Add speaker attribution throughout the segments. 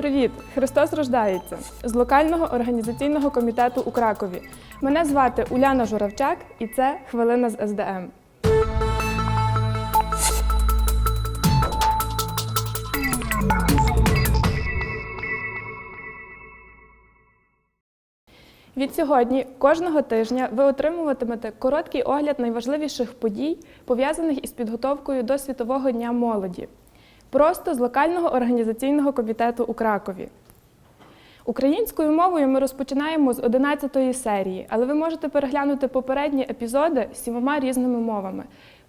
Speaker 1: Привіт! Христос рождається з локального організаційного комітету у Кракові. Мене звати Уляна Журавчак, і це хвилина з СДМ. Від сьогодні кожного тижня ви отримуватимете короткий огляд найважливіших подій, пов'язаних із підготовкою до Світового дня молоді, просто з локального організаційного комітету у Кракові. Українською мовою ми розпочинаємо з 11-ї серії, але ви можете переглянути попередні епізоди сімома різними мовами: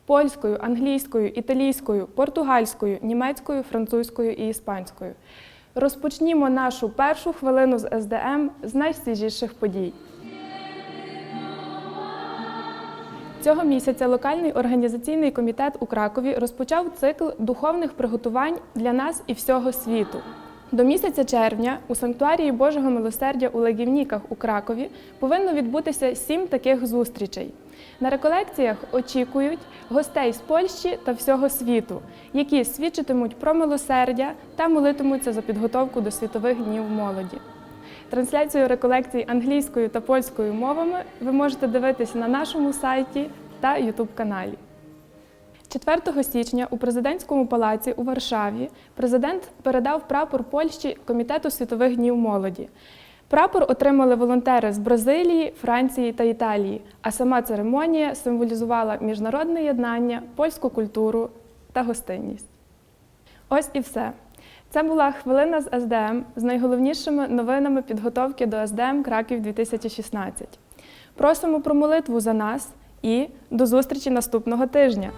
Speaker 1: польською, англійською, італійською, португальською, німецькою, французькою і іспанською. Розпочнімо нашу першу хвилину з СДМ з найсвіжіших подій. Цього місяця локальний організаційний комітет у Кракові розпочав цикл духовних приготувань для нас і всього світу. До місяця червня у санктуарії Божого милосердя у Легівніках у Кракові повинно відбутися сім таких зустрічей. На реколекціях очікують гостей з Польщі та всього світу, які свідчитимуть про милосердя та молитимуться за підготовку до світових днів молоді. Трансляцію реколекцій англійською та польською мовами ви можете дивитися на нашому сайті та Ютуб каналі. 4 січня у президентському палаці у Варшаві президент передав прапор Польщі Комітету світових днів молоді. Прапор отримали волонтери з Бразилії, Франції та Італії, а сама церемонія символізувала міжнародне єднання, польську культуру та гостинність. Ось і все. Це була хвилина з СДМ з найголовнішими новинами підготовки до СДМ Краків 2016. Просимо про молитву за нас і до зустрічі наступного тижня.